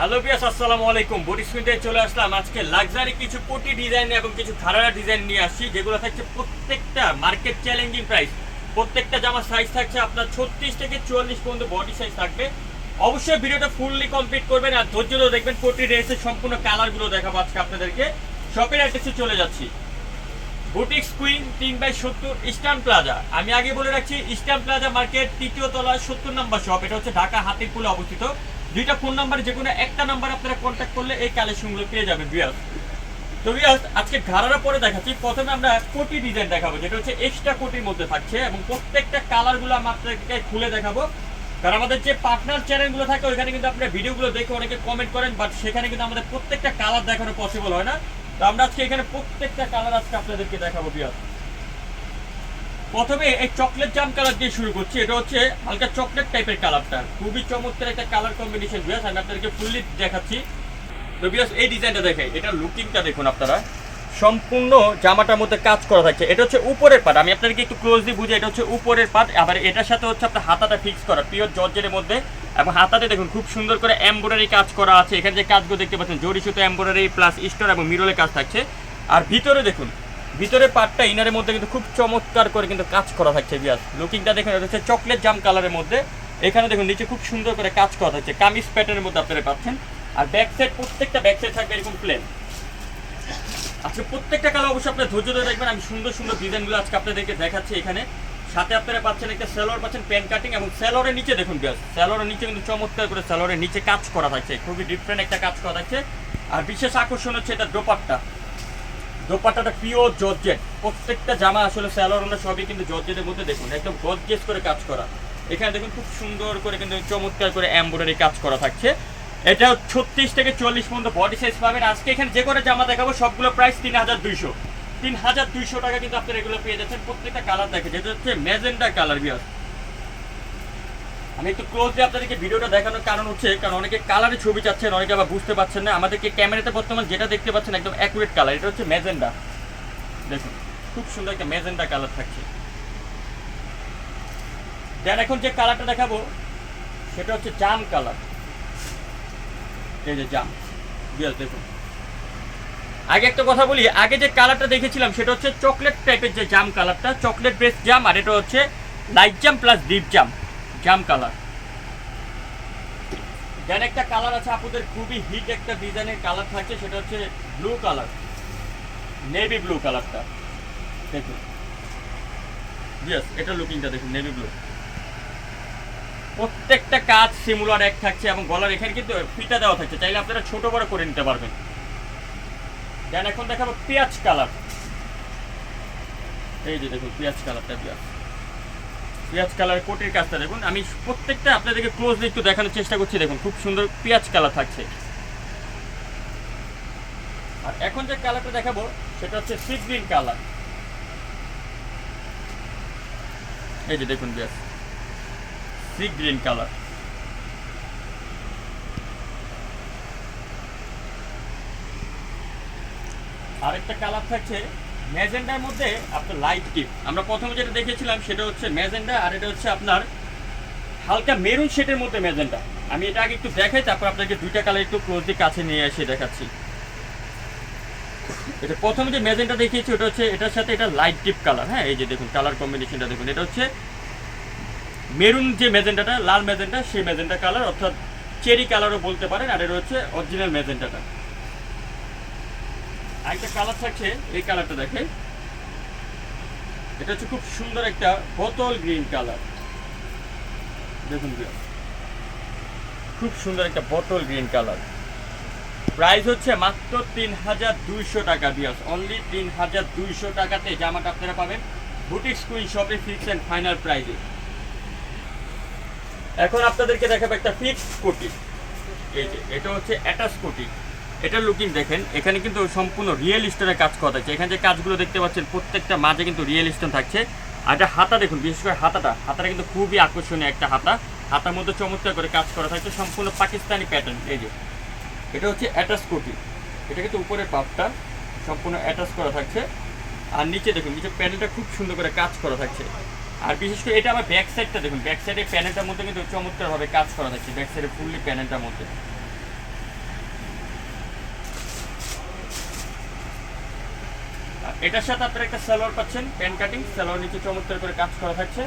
Hello বিয়াস আসসালামু আলাইকুম। Bodies মিটে চলে আসলাম। আজকে লাক্সারি কিছু কোটি ডিজাইন এবং কিছু ধারারা ডিজাইন নিয়ে আসছি, যেগুলো থাকছে প্রত্যেকটা মার্কেট চ্যালেঞ্জিং প্রাইস প্রত্যেকটা জামার সাইজ থাকছে আপনার ছত্রিশ থেকে চুয়াল্লিশ পর্যন্ত বডি সাইজ থাকবে। অবশ্যই ভিডিওটা ফুললি কমপ্লিট করবেন আর ধৈর্য ধরে দেখবেন কোটি ড্রেসের সম্পূর্ণ কালারগুলো দেখাবো আজকে আপনাদেরকে। শপের অ্যাড্রেসে চলে যাচ্ছি। বুটিক্স কুইন তিন বাই সত্তর ইস্টার্ন প্লাজা আমি আগে বলে রাখছি ইস্টার্ন প্লাজা মার্কেট তৃতীয় তলায় সত্তর নম্বর শপ এটা হচ্ছে ঢাকা হাতিরপুলে অবস্থিত। দুইটা ফোন নাম্বার যে কোনো একটা নাম্বার আপনারা কন্ট্যাক্ট করলে এই কালেকশনগুলো পেয়ে যাবেন বিয়াস তো বিয়াস আজকে ঘাড়ারা পরে দেখাচ্ছি। প্রথমে আমরা কোটি ডিজাইন দেখাবো, যেটা হচ্ছে এক্সট্রা কোটির মধ্যে থাকছে এবং প্রত্যেকটা কালারগুলো আমি আপনাদেরকে খুলে দেখাবো। কারণ আমাদের যে পার্টনার চ্যানেলগুলো থাকে, ওইখানে কিন্তু আপনারা ভিডিওগুলো দেখে অনেকে কমেন্ট করেন বাট সেখানে কিন্তু আমাদের প্রত্যেকটা কালার দেখানো পসিবল হয় না। তো আমরা আজকে এখানে প্রত্যেকটা কালার আজকে আপনাদেরকে দেখাবো বিয়াস প্রথমে এই চকলেট জাম কালার দিয়ে শুরু করছি। এটা হচ্ছে হালকা চকলেট টাইপের কালারটা খুবই চমৎকার একটা কালার কম্বিনেশন বিয়াস আমি আপনাদেরকে ফুললি দেখাচ্ছি। তো বিয়াস এই ডিজাইনটা দেখাই এটা লুকিংটা দেখুন আপনারা। সম্পূর্ণ জামাটার মধ্যে কাজ করা থাকছে। এটা হচ্ছে উপরের পাট আমি আপনাদেরকে একটু ক্লোজলি বুঝে এটা হচ্ছে উপরের পাট আবার এটার সাথে হচ্ছে আপনার হাতাটা ফিক্স করা পিওর জর্জের মধ্যে। এবং হাতাতে দেখুন, খুব সুন্দর করে এমব্রয়ডারি কাজ করা আছে। এখানে যে কাজগুলো দেখতে পাচ্ছেন জরি সুতো এমব্রয়ডারি প্লাস স্টোর এবং মিরলে কাজ থাকছে। আর ভিতরে দেখুন ভিতরের পার্টটা ইনারের মধ্যে কিন্তু খুব চমৎকার করে কিন্তু কাজ করা থাকছে বিয়াস লুকিংটা দেখুন, এটা হচ্ছে চকলেট জাম কালারের মধ্যে। এখানে দেখুন, নিচে খুব সুন্দর করে কাজ করা থাকছে, কামিজ প্যাটার্নের মধ্যে আপনারা পাচ্ছেন। আর ব্যাক সাইড প্রত্যেকটা ব্যাক সাইড থাকবে এরকম প্লেন আজকে প্রত্যেকটা কালার অবশ্যই আপনার ধৈর্য ধরে দেখবেন আমি সুন্দর সুন্দর ডিজাইনগুলো আজকে আপনাদেরকে দেখাচ্ছি এখানে। সাথে আপনারা পাচ্ছেন একটা সেলোয়ার পাচ্ছেন প্যান কাটিং এবং সেলোয়ারের নিচে দেখুন বিয়াস সেলোয়ারের নিচে কিন্তু চমৎকার করে সেলোয়ারের নিচে কাজ করা থাকছে। খুবই ডিফারেন্ট একটা কাজ করা থাকছে। আর বিশেষ আকর্ষণ হচ্ছে এটা দোপাট্টা দোপাট্টাটা পিওর জর্জেট প্রত্যেকটা জামা আসলে স্যালোর আমরা সবই কিন্তু জর্জেটের মধ্যে দেখুন, একদম গর্জেস করে কাজ করা। এখানে দেখুন খুব সুন্দর করে কিন্তু চমৎকার করে এমব্রয়ডারি কাজ করা থাকছে। এটা ছত্রিশ থেকে চল্লিশ পর্যন্ত বডি সাইজ পাবেন। আজকে এখানে যে করে জামা দেখাবো, সবগুলো প্রাইস তিন হাজার দুইশো। তিন হাজার দুইশো টাকা কিন্তু আপনারা এগুলো পেয়ে যাচ্ছেন। প্রত্যেকটা কালার দেখে যেটা হচ্ছে ম্যাজেন্ডা কালার বিয়ার আমি একটু ক্লোজলি আপনাদেরকে ভিডিওটা দেখানোর কারণ হচ্ছে, কারণ অনেকে কালারে ছবি চাচ্ছেন, অনেকে আবার বুঝতে পারছেন না। আমাদেরকে ক্যামেরাতে বর্তমান যেটা দেখতে পাচ্ছেন একদম অ্যাকুরেট কালার এটা হচ্ছে ম্যাজেন্ডা। দেখুন, খুব সুন্দর একটা ম্যাজেন্ডা কালার থাকছে। দেন এখন যে কালারটা দেখাবো, সেটা হচ্ছে জাম কালার এই যে জাম। দেখুন। আগে একটা কথা বলি, আগে যে কালারটা দেখেছিলাম, সেটা হচ্ছে চকলেট টাইপের যে জাম কালারটা চকলেট বেস জাম, আর এটা হচ্ছে লাইট জাম প্লাস ডিপ জাম। জাম কালার। দেন একটা কালার আছে আপনাদের খুবই হিট একটা ডিজাইনের কালার থাকছে, সেটা হচ্ছে ব্লু কালার। নেভি ব্লু কালারটা। দেখুন। ইয়েস এটা লুকিংটা দেখুন, নেভি ব্লু। প্রত্যেকটা কাজ সিমুলার এক থাকছে এবং গলার এখানে কিন্তু ফিটা দেওয়া থাকছে, চাইলে আপনারা ছোট বড় করে নিতে পারবেন। দেন এখন দেখাবো পেঁয়াজ কালার। এই যে দেখুন, পেঁয়াজ কালারটা পেঁয়াজ পেঁয়াজ কালার কোটের কাজটা দেখুন। আমি প্রত্যেকটা আপনাদেরকে ক্লোজলি একটু দেখানোর চেষ্টা করছি, দেখুন, খুব সুন্দর পেঁয়াজ কালার থাকছে। আর এখন যে কালারটা দেখাবো, সেটা হচ্ছে সি গ্রিন কালার এই যে দেখুন পেঁয়াজ সি গ্রিন কালার আরেকটা কালার থাকছে ম্যাজেন্ডার মধ্যে আপনার লাইট টিপ আমরা প্রথমে যেটা দেখেছিলাম সেটা হচ্ছে ম্যাজেন্ডা, আর এটা হচ্ছে আপনার হালকা মেরুন শেডের মধ্যে ম্যাজেন্ডা। আমি এটা আগে একটু দেখাই, তারপর আপনাকে দুইটা কালার একটু ক্লোজলি কাছে নিয়ে এসে দেখাচ্ছি। এটা প্রথমে যে ম্যাজেন্টা দেখিয়েছি, ওটা হচ্ছে, এটার সাথে এটা লাইট টিপ কালার হ্যাঁ এই যে দেখুন কালার কম্বিনেশনটা দেখুন। এটা হচ্ছে মেরুন যে ম্যাজেন্টাটা লাল ম্যাজেন্টা সেই ম্যাজেন্টা কালার অর্থাৎ চেরি কালারও বলতে পারেন, আর এটা হচ্ছে অরিজিনাল ম্যাজেন্টাটা আরেকটা কালার থাকছে, এই কালারটা দেখে এটা হচ্ছে খুব সুন্দর একটা বোতল গ্রিন কালার দেখুন খুব সুন্দর একটা বোতল গ্রিন কালার প্রাইস হচ্ছে মাত্র তিন হাজার দুইশো টাকা বিয়াস অনলি তিন হাজার দুইশো টাকাতে জামাটা আপনারা পাবেন। বুটিক কুইন শপে ফিক্স অ্যান্ড ফাইনাল প্রাইজে এখন আপনাদেরকে দেখাবো একটা ফিক্সড কোটি এই যে, এটা হচ্ছে অ্যাটাচ কোটি এটা লুকিং দেখেন, এখানে কিন্তু সম্পূর্ণ রিয়েল স্টোনের কাজ করা থাকছে। এখানে যে কাজগুলো দেখতে পাচ্ছেন, প্রত্যেকটা মাঝে কিন্তু রিয়েল স্টোন থাকছে। আর এটা হাতা দেখুন, বিশেষ করে হাতাটা হাতাটা কিন্তু খুবই আকর্ষণীয় একটা হাতা। হাতার মধ্যে চমৎকার করে কাজ করা থাকছে, সম্পূর্ণ পাকিস্তানি প্যাটার্ন এই যে। এটা হচ্ছে অ্যাটাচ কোটি। এটা কিন্তু উপরের পাপটা সম্পূর্ণ অ্যাটাচ করা থাকছে। আর নিচে দেখুন, নিচে প্যানেলটা খুব সুন্দর করে কাজ করা থাকছে। আর বিশেষ করে এটা আমার ব্যাক সাইডটা দেখুন ব্যাক সাইডের প্যানেলটার মধ্যে কিন্তু চমৎকারভাবে কাজ করা থাকছে ব্যাক সাইডে ফুললি প্যানেলটার মধ্যে। এটার সাথে আপনারা একটা সালোয়ার পাচ্ছেন প্যান কাটিং, সালোয়ার নিচে চমৎকার করে কাজ করা থাকছে।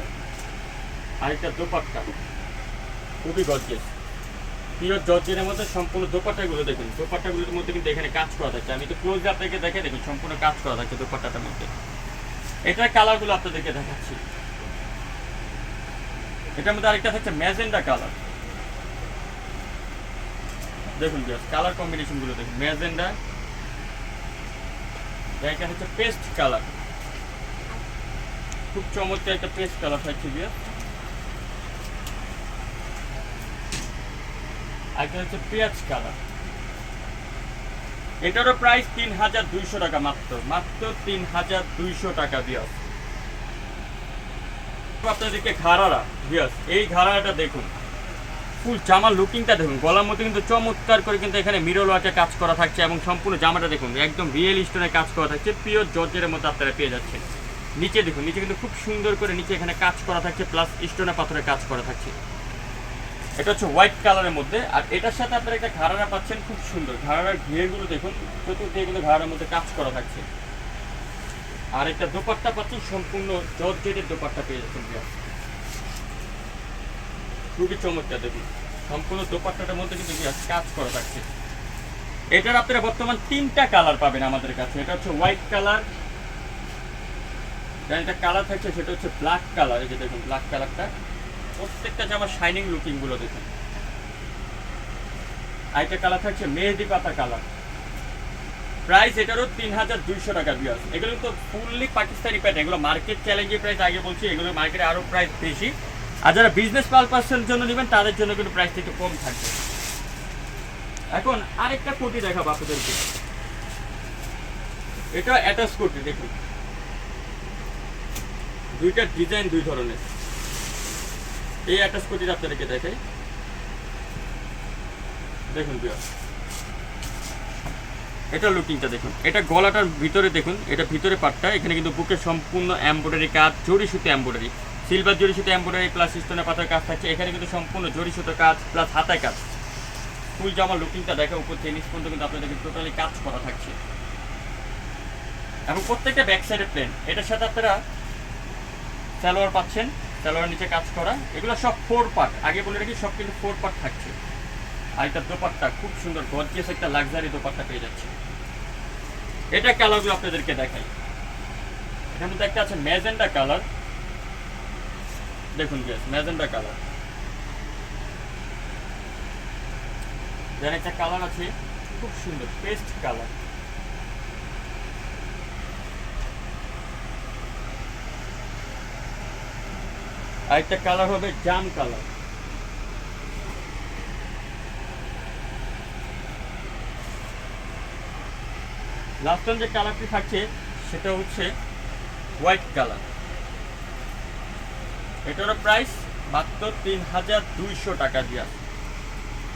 আর একটা দোপাট্টা। খুবই গর্জিয়াস। পিওর জর্জের মধ্যে সম্পূর্ণ দোপাট্টাগুলো দেখুন। দোপাট্টাগুলোর মধ্যে কিন্তু এখানে কাজ করা থাকছে। আমি তো ক্লোজ আপনাকে দেখে দেখুন, সম্পূর্ণ কাজ করা থাকছে দোপাট্টাটার মধ্যে। এটার কালারগুলো আপনাদেরকে দেখাচ্ছি। এটার মধ্যে আরেকটা থাকছে ম্যাজেন্ডা কালার দেখুন কালার কম্বিনেশনগুলো দেখুন। ম্যাজেন্ডা এটা হচ্ছে পেস্ট কালার খুব চমৎকার একটা পেস্ট কালার থাকছে বিয়া একটা হচ্ছে পেঁয়াজ কালার এটারও প্রাইস তিন হাজার দুইশো টাকা মাত্র। মাত্র তিন হাজার দুইশো টাকা বিয়াস আপনাদেরকে ঘাড়ারা বিয়াস এই ঘাড়াটা দেখুন। ফুল জামার লুকিংটা দেখুন, গলার মধ্যে কিন্তু চমৎকার করে কিন্তু এখানে মিরল ওয়ার্কের কাজ করা থাকছে এবং সম্পূর্ণ জামাটা দেখুন, একদম রিয়েল স্টোনের কাজ করা থাকছে পিওর জর্জের মধ্যে আপনারা পেয়ে যাচ্ছেন। নিচে দেখুন, নিচে কিন্তু খুব সুন্দর করে নিচে এখানে কাজ করা থাকছে প্লাস স্টোনের পাথরের কাজ করা থাকছে। এটা হচ্ছে হোয়াইট কালারের মধ্যে, আর এটার সাথে আপনারা একটা ঘাড়ারা পাচ্ছেন, খুব সুন্দর। ঘাড়ার ঘিরেগুলো দেখুন, চতুর্দিকে কিন্তু ঘাড়ার মধ্যে কাজ করা থাকছে। আর একটা দোপাট্টা পাচ্ছেন, সম্পূর্ণ জর্জেটের দোপাট্টা পেয়ে যাচ্ছেন খুবই চমৎকার, দেখুন। সম্পূর্ণ দোপাট্টাটার মধ্যে কিন্তু কাজ করা থাকছে। এটার আপনারা বর্তমান তিনটা কালার পাবেন আমাদের কাছে। এটা হচ্ছে হোয়াইট কালার একটা কালার থাকছে, সেটা হচ্ছে ব্ল্যাক কালার যে দেখুন ব্ল্যাক কালারটা প্রত্যেকটা শাইনিং লুকিংগুলো দেখুন। আরেকটা কালার থাকছে মেহেদি পাতা কালার প্রাইস এটারও তিন হাজার দুইশো টাকা বিয়াস এগুলো তো ফুললি পাকিস্তানি এগুলো মার্কেট চ্যালেঞ্জের প্রাইস আগে বলছি, এগুলো মার্কেটে আরও প্রাইস বেশি। আর যারা বিজনেস পারপাসের জন্য নেবেন, তাদের জন্য কিন্তু প্রাইসটা একটু কম থাকবে। এখন আরেকটা কোটি দেখাবো আপনাদেরকে। এটা অ্যাটাচ কোটি দেখুন। দুইটা ডিজাইন দুই ধরনের। এই অ্যাটাচ কোটিটা আপনাদেরকে দেখাই। দেখুন এটা লুকিংটা দেখুন। এটা গলাটার ভিতরে দেখুন। এটা ভিতরে পাটটা। এখানে কিন্তু বুকের সম্পূর্ণ এমব্রয়ডারি কাজ জড়ি সুতো এমব্রয়ডারি সিলভার জড়ি সুতো, এমব্রয়ডারি প্লাস স্টোনের পাতার কাজ থাকছে। এখানে কিন্তু সম্পূর্ণ জড়ি সুতো কাজ প্লাস হাতায় কাজ। ফুল জামা লুকিংটা দেখা, উপর নিচ পর্যন্ত কিন্তু আপনাদেরকে টোটালি কাজ করা থাকছে। এবং প্রত্যেকটা ব্যাক সাইডে প্লেন এটার সাথে আপনারা স্যালোয়ার পাচ্ছেন সালোয়ার নিচে কাজ করা। এগুলো সব ফোর পার্ট আগে বলে রাখি, সব কিন্তু ফোর পার্ট থাকছে। আর এটা দোপাট্টা, খুব সুন্দর গর্জিয়াস একটা লাক্সারি দোপাট্টা পেয়ে যাচ্ছে। এটা কালারগুলো আপনাদেরকে দেখাই। এখানে মধ্যে একটা আছে ম্যাজেন্ডা কালার দেখুন গ্যাস ম্যাজেন্ডা কালার একটা কালার আছে, খুব সুন্দর পেস্ট কালার আরেকটা কালার হবে জাম কালার লাস্ট যে কালারটি থাকছে, সেটা হচ্ছে হোয়াইট কালার এটারও প্রাইস মাত্র তিন হাজার দুইশো টাকা দিয়া।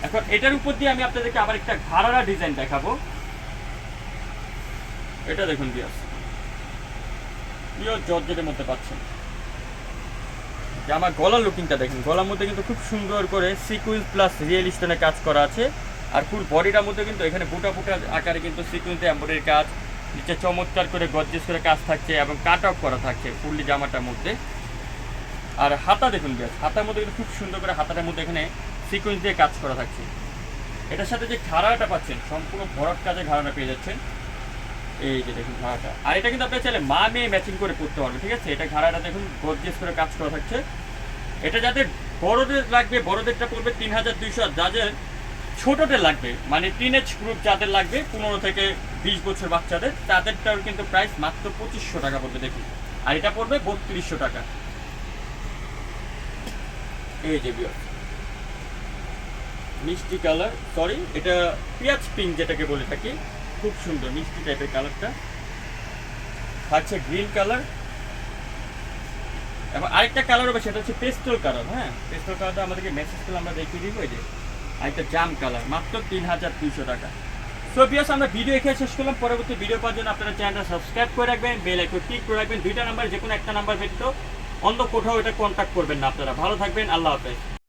এখন এটার উপর দিয়ে আমি আপনাদেরকে আবার একটা ঘাড়ারা ডিজাইন দেখাবো। এটা দেখুন বিয়াস পিওর জর্জেটের মধ্যে পাচ্ছেন। আমার গলার লুকিংটা দেখুন, গলার মধ্যে কিন্তু খুব সুন্দর করে সিকুয়েন্স প্লাস রিয়েল স্টোনের কাজ করা আছে। আর ফুল বডিটার মধ্যে কিন্তু এখানে বুটা বুটা আকারে কিন্তু সিকুয়েন্সে এম্বয়ডারি কাজ, নিচে চমৎকার করে গজ্জেস করে কাজ থাকছে এবং কাট অফ করা থাকছে ফুললি জামাটার মধ্যে। আর হাতা দেখুন গ্যাস হাতার মধ্যে কিন্তু খুব সুন্দর করে হাতাটার মধ্যে এখানে সিকুয়েন্স দিয়ে কাজ করা থাকছে। এটার সাথে যে ঘাড়াটা পাচ্ছেন, সম্পূর্ণ ভরট কাজে ঘাড়াটা পেয়ে যাচ্ছেন। এই যে দেখুন ঘাড়াটা আর এটা কিন্তু আপনি চাইলে মা মেয়ে ম্যাচিং করে পড়তে পারবেন ঠিক আছে? এটা ঘাড়াটা দেখুন গর্জিয়াস করে কাজ করা থাকছে। এটা যাদের বড়দের লাগবে, বড়দেরটা পড়বে তিন হাজার দুইশো আর যাদের ছোটদের লাগবে মানে টিনেজ গ্রুপ যাদের লাগবে, পনেরো থেকে বিশ বছর বাচ্চাদের, তাদেরটার কিন্তু প্রাইস মাত্র পঁচিশশো টাকা পড়বে, দেখুন। আর এটা পড়বে বত্রিশশো টাকা। এই যে মিষ্টি কালার সরি এটা পেঁয়াজ পিঙ্ক যেটাকে বলে থাকি। খুব সুন্দর মিষ্টি টাইপের কালারটা। থাকছে গ্রিন কালার আরেকটা কালার হবে, সেটা হচ্ছে পেস্টল কালার হ্যাঁ? পেস্টল কালারটা আমাদেরকে মেসেজ করলে আমরা দেখিয়ে দিব, এই যে, আরেকটা জাম কালার মাত্র তিন হাজার দুইশো টাকা। সো বিয়াস, আমরা ভিডিও এখানে শেষ করলাম। পরবর্তী ভিডিও পাওয়ার জন্য আপনারা চ্যানেলটা সাবস্ক্রাইব করে রাখবেন বেল আইকন ক্লিক করে রাখবেন। দুইটা নাম্বার যে কোনো একটা নাম্বার ব্যতীত অন্য কোথাও এটা কন্ট্যাক্ট করবেন না আপনারা। ভালো থাকবেন আল্লাহ হাফেজ।